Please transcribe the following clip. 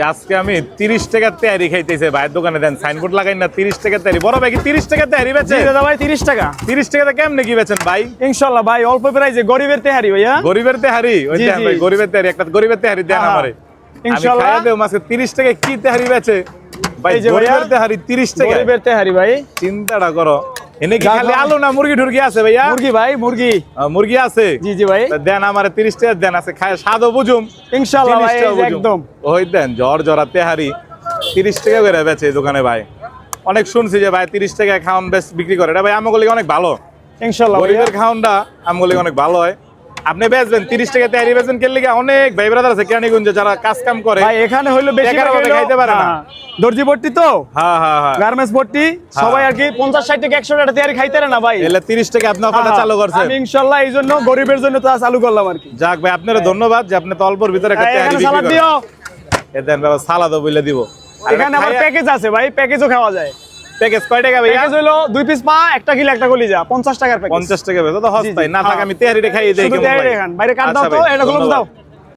যে আজকে আমি তিরিশ টাকার তেহারি খাইতেছে ভাইয়ের দোকানে দেন সাইনবোর্ড লাগাই না তিরিশ টাকার তেহারি। বড় ভাই কি তিরিশ টাকার তেহারি বেচে? দাদা ভাই তিরিশ টাকা। তিরিশ টাকাতে কেমনে কি বেচেন ভাই? ইনশাল্লাহ ভাই অল্প প্রাইজে গরিবের তেহারি ভাইয়া। গরিবের তেহারি? ওই ভাই গরিবের তেহারি একটা গরিবের তেহারি দেন হ্যাঁ, আমারে। ইনশাল্লাহ। দেব মাসে তিরিশ টাকা কি তেহারি বেচে? ভাই গরিবের তেহারি তিরিশ টাকা গরিবের তেহারি ভাই। চিন্তাটা করো। এনে কি খালি আলু না মুরগি টুরগি আছে ভাইয়া? মুরগি ভাই মুরগি। মুরগি আছে? জি জি ভাই। দেন আমার তিরিশ টাকা দেন আছে খায় স্বাদও বুঝুম। ভাই। একদম। ওই দেন জ্বর জরা তেহারি। তিরিশ টাকা করে বেচে দোকানে ভাই। অনেক শুনছি যে ভাই তিরিশ টাকা খাওয়ান বেশ বিক্রি করে। এটা ভাই আমগুলি অনেক ভালো। ইনশাল্লাহ ভাইয়া। গরিবের খাওয়ানটা আমগুলি অনেক ভালো হয়। আপনি বেচবেন তিরিশ টাকা তেহারি বেচবেন কেন লিগে অনেক ভাই ব্রাদার আছে কেরানীগঞ্জে যারা কাজ কাম করে। ভাই এখানে হইল বেশি অভাবে খাইতে পারে না। দর্জি ভর্তি তো? হ্যাঁ হ্যাঁ হ্যাঁ। গার্মেন্টস ভর্তি? সবাই আর কি পঞ্চাশ ষাট থেকে একশো টাকা তেহারি খাইতে না ভাই? এলে তিরিশ টাকা আপনি অফারটা চালু করছেন। আমি ইনশাল্লাহ এই জন্য গরিবের জন্য তো চালু করলাম আর কি। যাক ভাই আপনারা ধন্যবাদ যে আপনি তো অল্পর ভিতরে একটা এই, তেহারি এখানে সালাদ বিক্রি দিও। এ দেন বাবা সালাদও বলে দিব। এখানে আমার প্যাকেজ আছে ভাই প্যাকেজও খাওয়া যায়। প্যাকেজ কয় টাকা ভাই প্যাকেজ হলো দুই পিস পা একটা কিলো একটা কলি যা পঞ্চাশ টাকার প্যাকেজ পঞ্চাশ টাকা বেচো তো হস্তায় না হ্যাঁ। থাকে আমি তেহারিটা খাইয়ে দেই কেমন ভাই? বাইরে কাট দাও আচ্ছা তো, এটা গুলো দাও।